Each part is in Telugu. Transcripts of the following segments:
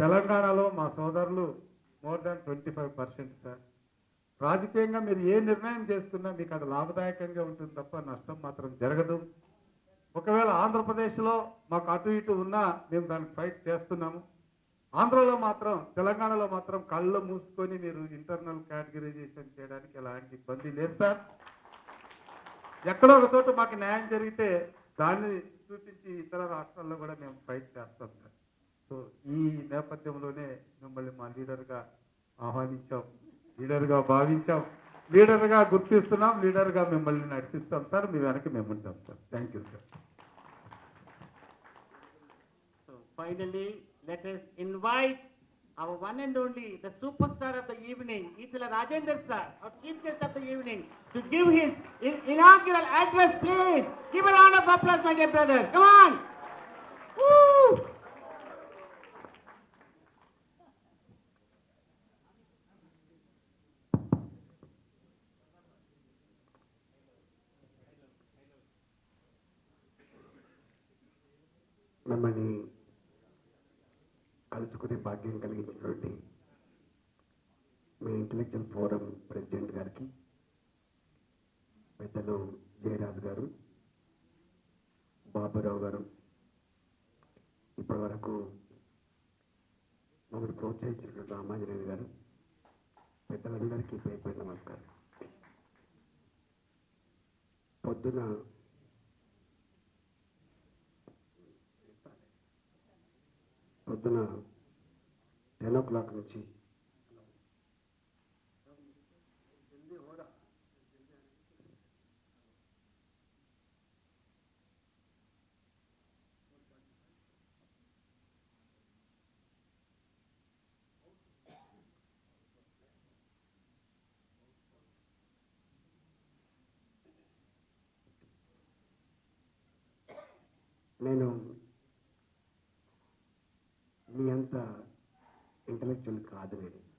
తెలంగాణలో మా సోదరులు more than twenty five percent sir. రాజకీయంగా మీరు ఏ నిర్ణయం చేస్తున్నా మీకు అది లాభదాయకంగా ఉంటుంది తప్ప నష్టం మాత్రం జరగదు. ఒకవేళ ఆంధ్రప్రదేశ్లో మాకు అటు ఇటు ఉన్నా మేము దానికి ఫైట్ చేస్తున్నాము. ఆంధ్రలో మాత్రం తెలంగాణలో మాత్రం కళ్ళు మూసుకొని మీరు ఇంటర్నల్ కేటగిరైజేషన్ చేయడానికి ఎలాంటి ఇబ్బంది లేదు సార్. ఎక్కడో ఒక చోట మాకు న్యాయం జరిగితే దాన్ని చూపించి ఇతర రాష్ట్రాల్లో కూడా మేము ఫైట్ చేస్తాం సార్. సో ఈ నేపథ్యంలోనే మిమ్మల్ని మా లీడర్గా ఆహ్వానించాం లీడర్గా భావించాం లీడర్గా గుర్తిస్తున్నాం లీడర్గా మిమ్మల్ని నడిపిస్తాం సార్ మీ వెనక మేము ఉంటాం sir thank you sir So finally, let us invite our one and only, the superstar of the evening, Itala Rajendra sir, our chief guest of the evening, to give his in- inaugural address, please. Give a round of applause, my dear brothers. Come on. Woo! మిమ్మల్ని కలుసుకునే భాగ్యం కలిగించినటువంటి మీ ఇంటలెక్చువల్ ఫోరం ప్రెసిడెంట్ గారికి పెద్దలు జయరాజు గారు బాబురావు గారు ఇప్పటి వరకు మమ్మల్ని ప్రోత్సహించినటువంటి రామాంజనేయులు గారు పెద్దలందరికీ పేరు పేరు నమస్కారం. పొద్దున పొద్దున టెన్ ఓ క్లాక్ నుంచి నేను మీ అంత ఇంటలెక్చువల్ కాదు నేను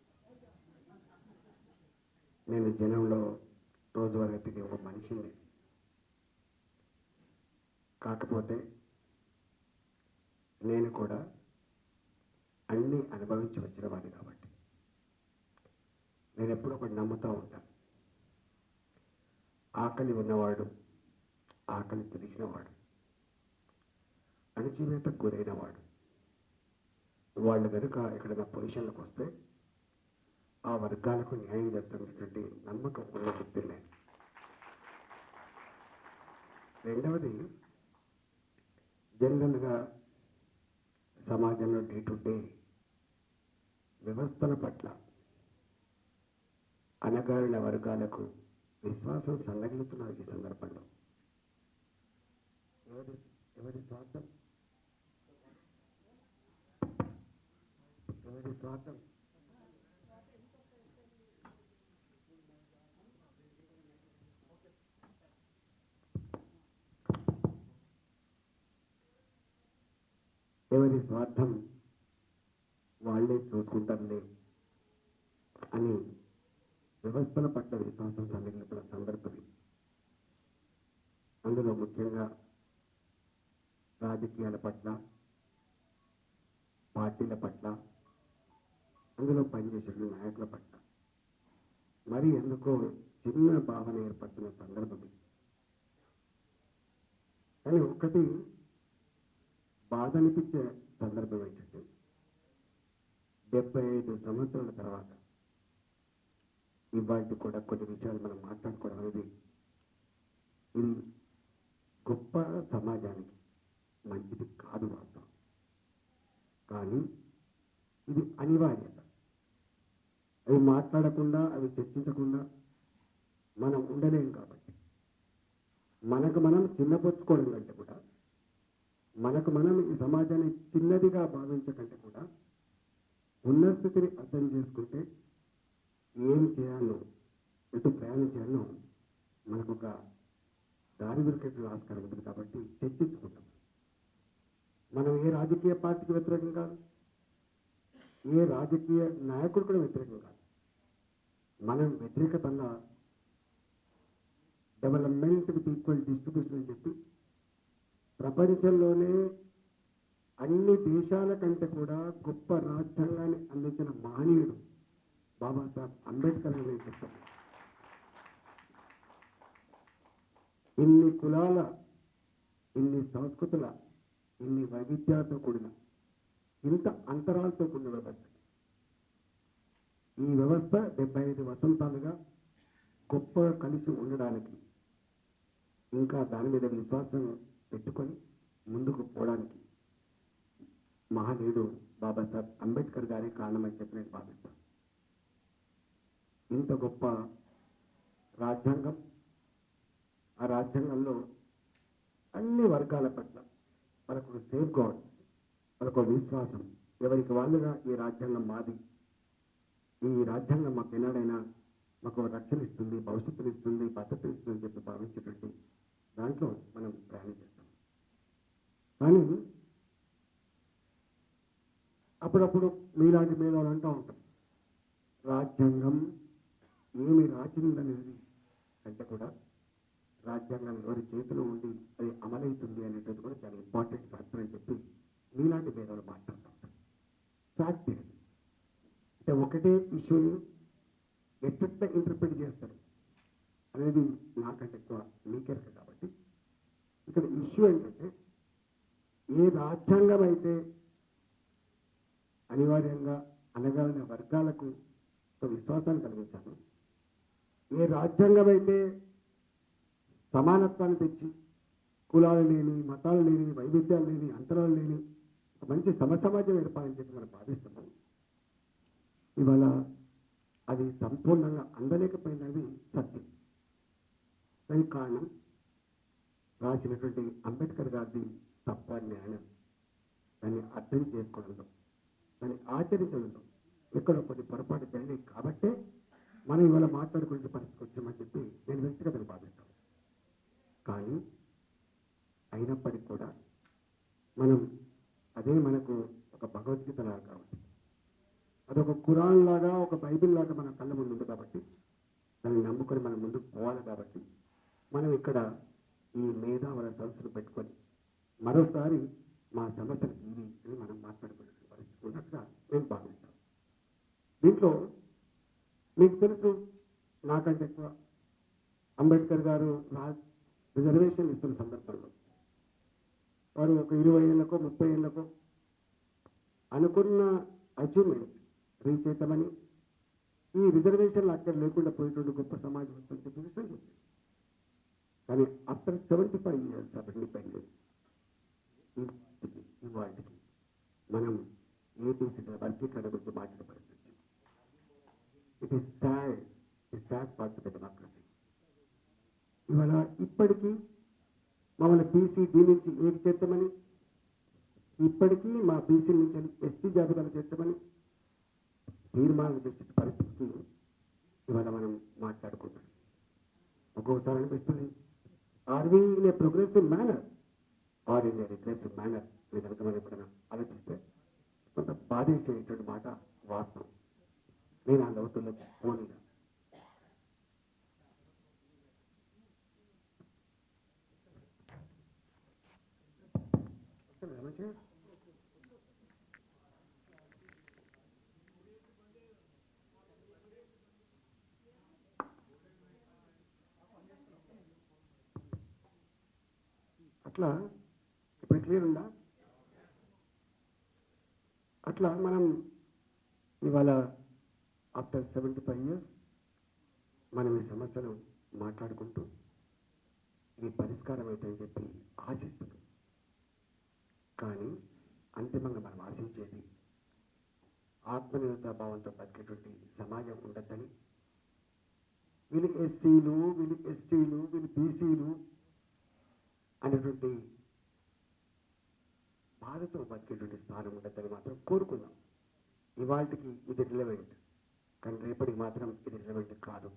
నేను జనంలో రోజువారీ తిరిగే ఒక మనిషిని. కాకపోతే నేను కూడా అన్నీ అనుభవించి వచ్చిన వాడిని కాబట్టి. నేను ఎప్పుడూ ఒకటి నమ్ముతూ ఉంటాను ఆకలి ఉన్నవాడు ఆకలి తెలిసినవాడు అణచివేతకు గురైనవాడు వాళ్ళు కనుక ఎక్కడైనా పొజిషన్లకు వస్తే ఆ వర్గాలకు న్యాయం చేస్తున్నటువంటి నమ్మకం ఉన్న వ్యక్తి నేను రెండవది జనరల్గా సమాజంలో డే టు డే వ్యవస్థల పట్ల అనగారిన వర్గాలకు విశ్వాసం సన్నగిలుతున్నారు ఈ సందర్భంలో ఎవరి ఎవరి స్వార్థం ఎవరి స్వార్థం ఎవరి స్వార్థం వాళ్ళే చూసుకుంటారులే అని వ్యవస్థల పట్ల విశ్వాసం సందిగిన సందర్భం అందులో ముఖ్యంగా రాజకీయాల పట్ల పార్టీల పట్ల అందులో పనిచేసే నాయకుల పట్ల. మరి ఎందుకో చిన్న భావన ఏర్పడుతున్న సందర్భం కానీ ఒకటి బాధ అనిపించే సందర్భం ఏంటంటే డెబ్బై ఐదు సంవత్సరాల తర్వాత ఇవాళ కూడా కొన్ని విషయాలు మనం మాట్లాడుకోవడం అనేది ఇది గొప్ప సమాజానికి మంచిది కాదు వాస్తవం. కానీ ఇది అనివార్యత. మాట్లాడకుండా అవి చర్చించకుండా మనం ఉండలేం కాబట్టి. మనకు మనం చిన్నపొచ్చుకోవడం కంటే కూడా మనకు మనం ఈ సమాజాన్ని చిన్నదిగా భావించకంటే కూడా ఉన్న స్థితిని అర్థం చేసుకుంటే ఏం చేయాలో ఎటు ప్రయాణం చేయాలో మనకు ఒక దారి దొరికేట్లు ఆస్కారం ఉంటుంది కాబట్టి చర్చించుకుంటాం. మనం ఏ రాజకీయ పార్టీకి వ్యతిరేకం కాదు ఏ రాజకీయ నాయకుడు కూడా వ్యతిరేకం కాదు. మనం వ్యతిరేకతంగా డెవలప్మెంట్ విత్ ఈక్వల్ డిస్ట్రిబ్యూషన్ అని చెప్పి ప్రపంచంలోనే అన్ని దేశాల కంటే కూడా గొప్ప రాజ్యాంగాన్ని అందించిన మహనీయుడు బాబాసాహెబ్ అంబేద్కర్ అని నేను చెప్తాను. ఇన్ని కులాల ఇన్ని సంస్కృతుల ఇన్ని వైవిధ్యాలతో కూడిన ఇంత అంతరాలతో కూడిన వ్యవస్థ. ఈ వ్యవస్థ డెబ్బై ఐదు వసంతాలుగా గొప్పగా కలిసి ఉండడానికి ఇంకా దాని మీద విశ్వాసం పెట్టుకొని ముందుకు పోవడానికి మహనీయుడు బాబాసాహెబ్ అంబేద్కర్ గారి కారణమని చెప్పి నేను భావిస్తాను. ఇంత గొప్ప రాజ్యాంగం ఆ రాజ్యాంగంలో అన్ని వర్గాల పట్ల మనకు సేఫ్ గార్డ్ మనకు విశ్వాసం. ఎవరికి వాళ్ళుగా ఈ రాజ్యాంగం మాది? ఈ రాజ్యాంగం మాకు ఎన్నడైనా మాకు రక్షణ ఇస్తుంది భవిష్యత్తుని ఇస్తుంది భద్రత ఇస్తుంది అని చెప్పి భావించేటట్టు దాంట్లో మనం ప్రయాణం చేస్తాం. కానీ అప్పుడప్పుడు మీలాంటి మేధావులు అంటూ ఉంటాం. రాజ్యాంగం ఏమి రాసిందనేది అంటే కూడా రాజ్యాంగం ఎవరి చేతిలో ఉండి అది అమలవుతుంది అనేటది కూడా చాలా ఇంపార్టెంట్ ఫ్యాక్టర్ అని చెప్పి మీలాంటి మేధావులు మాట్లాడుతూ ఉంటాం. ఫ్యాక్ట్ అంటే ఒకటే విషయం ఎట్ట ఇంటర్ప్రిట్ చేస్తారు. అనేది నాకంటే ఎక్కువ మీకెరక కాబట్టి. ఇక్కడ ఇష్యూ ఏంటంటే ఏ రాజ్యాంగం అయితే అనివార్యంగా అనగానే వర్గాలకు విశ్వాసాన్ని కలిగించాను ఏ రాజ్యాంగం అయితే సమానత్వాన్ని తెచ్చి కులాలు లేని మతాలు లేని వైవిధ్యాలు లేని అంతరాలు లేని మంచి సమసమాజం ఏర్పాలని చెప్పి మనం భావిస్తున్నాం ఇవాళ అది సంపూర్ణంగా అందలేకపోయినది సత్యం. దానికి కారణం రాసినటువంటి అంబేద్కర్ గారిది తప్ప న్యాయం. దాన్ని అర్థం చేసుకోవడంలో దాన్ని ఆచరించడంలో ఎక్కడో కొన్ని పొరపాటు జరిగాయి కాబట్టే మనం ఇవాళ మాట్లాడుకునే పరిస్థితికి వచ్చామని చెప్పి నేను వ్యక్తిగతంగా భావిస్తాను. కానీ అయినప్పటికీ కూడా మనం అదే మనకు ఒక భగవద్గీత లాగా కాబట్టి అదొక కురాన్ లాగా ఒక బైబిల్ లాగా మన కళ్ళ ముందు ఉంది కాబట్టి దాన్ని నమ్ముకొని మనం ముందుకు పోవాలి కాబట్టి మనం ఇక్కడ ఈ మేధావుల సదస్సులు పెట్టుకొని మరోసారి మా సమస్యలు ఇవి అని మనం మాట్లాడుకునే పరిస్థితి ఉన్నట్టుగా మేము భావిస్తాం దీంట్లో మీకు తెలుసు నాకంటే ఎక్కువ అంబేద్కర్ గారు రిజర్వేషన్ ఇస్తున్న సందర్భంలో. వారు ఒక ఇరవై ఏళ్ళకో ముప్పై ఏళ్ళకో అనుకున్న అచీవ్మెంట్ రీచ్ అవుతామని ఈ రిజర్వేషన్లు అక్కడ లేకుండా పోయేటువంటి గొప్ప సమాజం ఉందని చెప్పి విషయం చెప్పింది. కానీ after seventy five years of independence ఇవాటికి మనం ఏపీసీ వర్గీకరణ గురించి మాట్లాడే it is sad it sad part of democracy ఇవాళ ఇప్పటికీ మమ్మల్ని బీసీ డి నుంచి ఏది చేస్తామని? ఇప్పటికీ మా బీసీ నుంచి ఎస్టీ జాబితాలు చేస్తామని తీర్మానం చేసే పరిస్థితులు ఇవాళ మనం మాట్లాడుకుంటాం ఒక్కొక్కసారి అనిపిస్తుంది are we in a progressive manner are in a regressive manner మీరు కనుక మనం ఎప్పుడైనా ఆలోచిస్తే కొంత బాధించేటువంటి మాట వాస్తవం నేను ఆ లోతుల్లో పోనీగా మంచిగా అట్లా ఇప్పుడు క్లియర్ ఉందా? అట్లా మనం ఇవాళ ఆఫ్టర్ సెవెంటీ ఫైవ్ ఇయర్స్ మనం ఈ సమస్యను మాట్లాడుకుంటూ ఇది పరిష్కారం అవుతుందని చెప్పి ఆశిస్తుంది కానీ అంతిమంగా మనం ఆశించేది ఆత్మనిర్భర భావంతో బతికేటువంటి సమాజం ఉండద్దని. వీళ్ళు ఎస్సీలు వీళ్ళు ఎస్టీలు వీళ్ళు బీసీ బీసీలు అనేటువంటి బాధతో బతికేటువంటి స్థానం ఉండద్దని మాత్రం కోరుకుందాం. ఇవాళకి ఇది రిలవెంట్ కానీ రేపటికి మాత్రం ఇది రిలవెంట్ కాదు.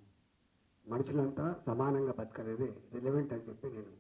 మనుషులంతా సమానంగా బతకలేదే రిలవెంట్ అని చెప్పి నేను